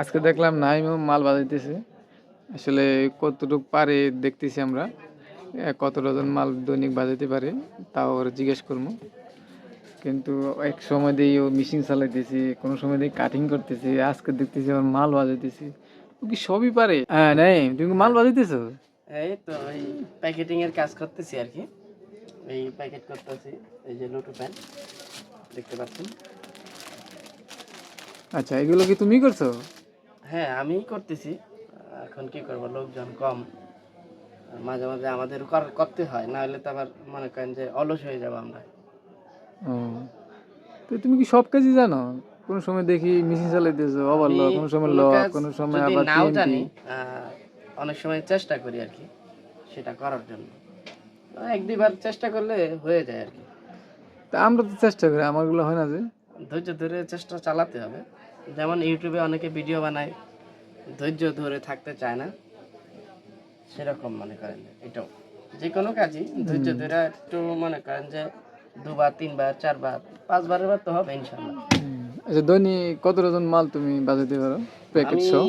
আজকে দেখলাম নাইমও মাল বাজাইতেছে। আসলে কতটুকু পারে দেখতেছি আমরা কত ডজন মাল দৈনিক বাজাইতে পারে তাও ওরা জিজ্ঞেস করব। কিন্তু এক সময় দিয়ে ও মেশিন চালাইতেছি কোনো সময় দিয়ে কাটিং করতেছে আজকে দেখতেছি আবার মাল বাজাইতেছি। ও কি সবই পারে? হ্যাঁ নাই তুমি মাল বাজাইতেছো? এই তো এই প্যাকেটিং এর কাজ করতেছি আর কি। এই প্যাকেট করতেছি এই যে লুটু প্যান দেখতে পাচ্ছেন? আচ্ছা এগুলো কি তুমি করছ? হ্যাঁ আমি করতেছি। এখন কি করব? লোকজন কম। মাঝে মাঝে আমাদের কর- করতে হয়। না হলে তো আবার মনে করেন যে অলস হয়ে যাব আমরা। তো তুমি কি সব কাজই জানো? কোনো সময় দেখি মেশিন চালাইতেছো আবার ল কোনো সময় কোনো ল কাজ সময় আবার নাও জানি অনেক সময় চেষ্টা করি আর কি সেটা করার জন্য। এক দুইবার চেষ্টা করলে হয়ে যায় আর কি। তা আমরা তো চেষ্টা করি আমারগুলো হয় না যে। ধৈর্য ধরে চেষ্টা চালাতে হবে। যেমন ইউটিউবে অনেকে ভিডিও বানায় ধৈর্য ধরে থাকতে চায় না সেরকম মনে করেন এটাও। যে কোনো কাজই ধৈর্য ধরে একটু মনে করেন যে দুবার তিনবার চারবার পাঁচবারের বার তো হবে ইনশাল্লাহ। আচ্ছা দৈনিক কত ডজন মাল তুমি বাজাতে পারো? প্যাকেট সহ?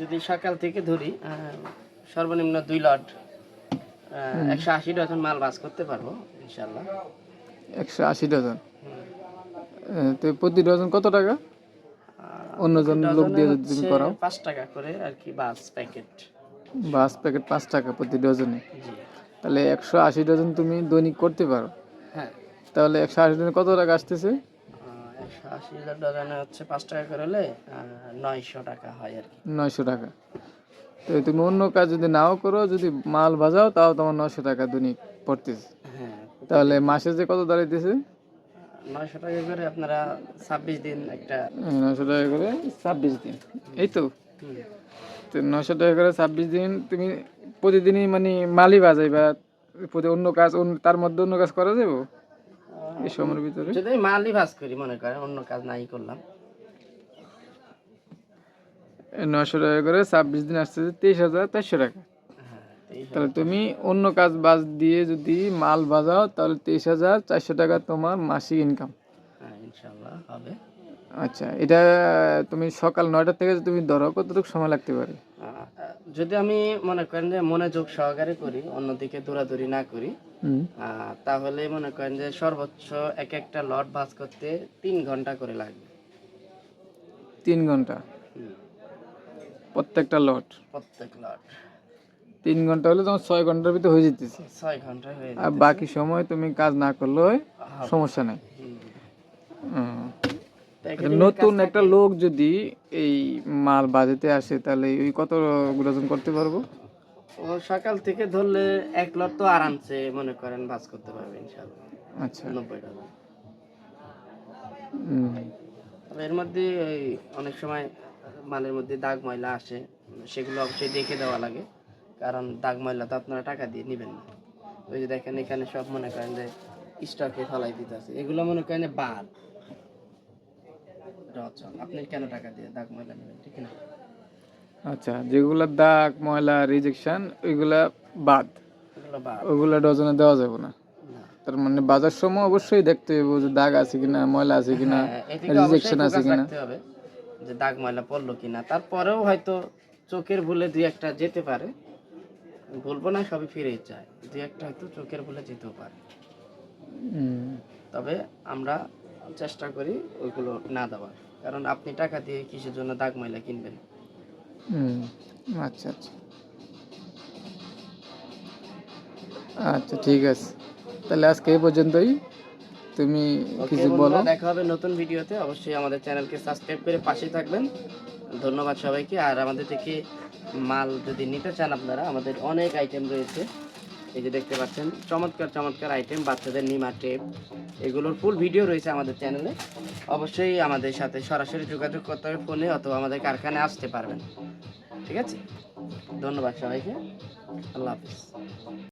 যদি সকাল থেকে ধরি সর্বনিম্ন দুই লট একশো আশি ডজন মাল বাস করতে পারব ইনশাল্লাহ। একশো আশি ডজন? তো প্রতি ডজন কত টাকা? অন্যজন লোক দিয়ে যদি তুমি করাও। পাঁচ টাকা করে আর কি বাস প্যাকেট। বাস প্যাকেট পাঁচ টাকা প্রতি ডজনে। জি। তাহলে একশো আশি ডজন তুমি দৈনিক করতে পারো। হ্যাঁ। তাহলে একশো আশি ডজন কত টাকা আসতেছে? একশো আশি ডজনে হচ্ছে পাঁচ টাকা করে হলে নয়শো টাকা হয় আর কি। নয়শো টাকা। তো তুমি অন্য কাজ যদি নাও করো যদি মাল বাজাও তাও তোমার নয়শো টাকা দৈনিক পড়তেছে। হ্যাঁ। তাহলে মাসে যে কত দাঁড়াইতেছে? নয়শো টাকা করে আপনারা ছাব্বিশ দিন একটা নয়শো টাকা করে ছাব্বিশ দিন। এই তো? তো নয়শো টাকা করে ছাব্বিশ দিন তুমি প্রতিদিনই মানে মালই বাজাই বা প্রতি অন্য কাজ তার মধ্যে অন্য কাজ করা যাব এই সময়ের ভিতরে? যদি মালই ভাজ করি মনে করেন অন্য কাজ নাই করলাম। নয়শো টাকা করে ছাব্বিশ দিন আসতেছে তেইশ হাজার চারশো টাকা। তাহলে তুমি অন্য কাজ বাজ দিয়ে যদি মাল বাজাও তাহলে তেইশ হাজার চারশো টাকা তোমার মাসিক ইনকাম হ্যাঁ ইনশাল্লাহ হবে। আচ্ছা এটা তুমি সকাল নয়টা থেকে যদি তুমি ধরো কতটুকু সময় লাগতে পারে? যদি আমি মনে করেন যে মনোযোগ সহকারে করি অন্যদিকে দৌড়াদৌড়ি না করি তাহলে মনে করেন যে সর্বোচ্চ এক একটা লট ভাজ করতে তিন ঘণ্টা করে লাগবে। তিন ঘণ্টা? প্রত্যেকটা লট প্রত্যেক লট তিন ঘণ্টা হলে তোমার ছয় ঘণ্টার ভিতরে হয়ে যেতেছে। ছয় ঘণ্টা হয়ে আর বাকি সময় তুমি কাজ না করলে সমস্যা নাই। এর নতুন একটা লোক যদি এই মাল বাজেতে আসে তাহলে ওই কত ডজন করতে পারব? ও সকাল থেকে ধরলে এক লট তো আরামসে মনে করেন বাস করতে পারবে ইনশাল্লাহ আচ্ছা। নব্বই টাকা। হুম। এর মধ্যে অনেক সময় মালের মধ্যে দাগ ময়লা আসে সেগুলো অবশ্যই দেখে দেওয়া লাগে। কারণ দাগ ময়লা তো আপনারা টাকা দিয়ে নেবেন না। ওই যে দেখেন এখানে সব মনে করেন যে স্টকে ফলাই দিতে আছে এগুলো মনে করেন এটা আপনি কেন টাকা দিয়ে দাগ ময়লা নেবেন ঠিক না? আচ্ছা যেগুলা দাগ ময়লা রিজেকশন ওইগুলা বাদ। ওইগুলা ডজনে দেওয়া যাবে না। তার মানে বাজার সময় অবশ্যই দেখতে হবে যে দাগ আছে কিনা ময়লা আছে কিনা হ্যাঁ, রিজেকশন আছে কিনা। যে দাগ ময়লা পড়ল কিনা। তারপরেও হয়তো চোখের ভুলে দুই একটা যেতে পারে। বলব না সবই ফিরে যায়। দু একটা হয়তো চোখের ভুলে যেতেও পারে। তবে আমরা চেষ্টা করি ওইগুলো না দেওয়ার। কারণ আপনি টাকা দিয়ে কিসের জন্য দাগ ময়লা কিনবেন? আচ্ছা আচ্ছা। আচ্ছা ঠিক আছে। তাহলে আজকে এই পর্যন্তই। তুমি কিছু বলো। দেখা হবে নতুন ভিডিওতে। অবশ্যই আমাদের চ্যানেলকে সাবস্ক্রাইব করে পাশে থাকবেন। ধন্যবাদ সবাইকে। আর আমাদের থেকে মাল যদি নিতে চান আপনারা আমাদের অনেক আইটেম রয়েছে। এই যে দেখতে পাচ্ছেন চমৎকার চমৎকার আইটেম বাচ্চাদের নিমা টেপ এগুলোর ফুল ভিডিও রয়েছে আমাদের চ্যানেলে অবশ্যই আমাদের সাথে সরাসরি যোগাযোগ করতে হবে ফোনে অথবা আমাদের কারখানায় আসতে পারবেন। ঠিক আছে? ধন্যবাদ সবাইকে। আল্লাহ হাফিজ।